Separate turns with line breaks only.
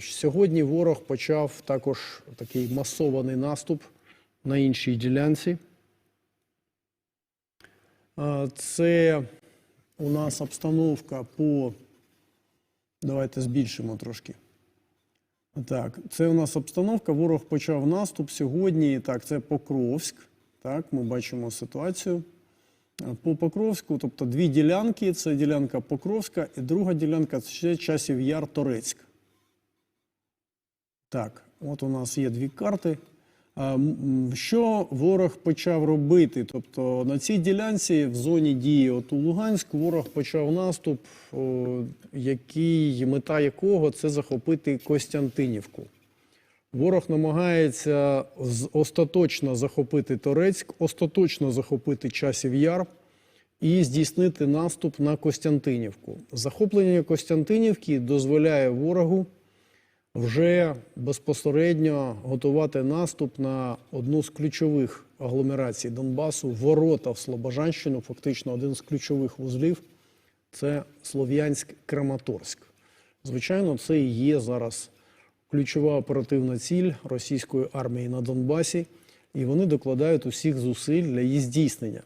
Сьогодні ворог почав також такий масований наступ на іншій ділянці. Це у нас обстановка по. Давайте збільшимо трошки. Так, це у нас обстановка. Ворог почав наступ сьогодні. Так, це Покровськ. Так, ми бачимо ситуацію. По Покровську, тобто дві ділянки: це ділянка Покровська, і друга ділянка це часів Яр Торецьк. Так, от у нас є дві карти. Що ворог почав робити? Тобто на цій ділянці в зоні дії от у Луганську ворог почав наступ, який, мета якого це захопити Костянтинівку. Ворог намагається остаточно захопити Торецьк, остаточно захопити Часів Яр і здійснити наступ на Костянтинівку. Захоплення Костянтинівки дозволяє ворогу вже безпосередньо готувати наступ на одну з ключових агломерацій Донбасу, ворота в Слобожанщину, фактично один з ключових вузлів це Слов'янськ-Краматорськ. Звичайно, це і є зараз ключова оперативна ціль російської армії на Донбасі, і вони докладають усіх зусиль для її здійснення.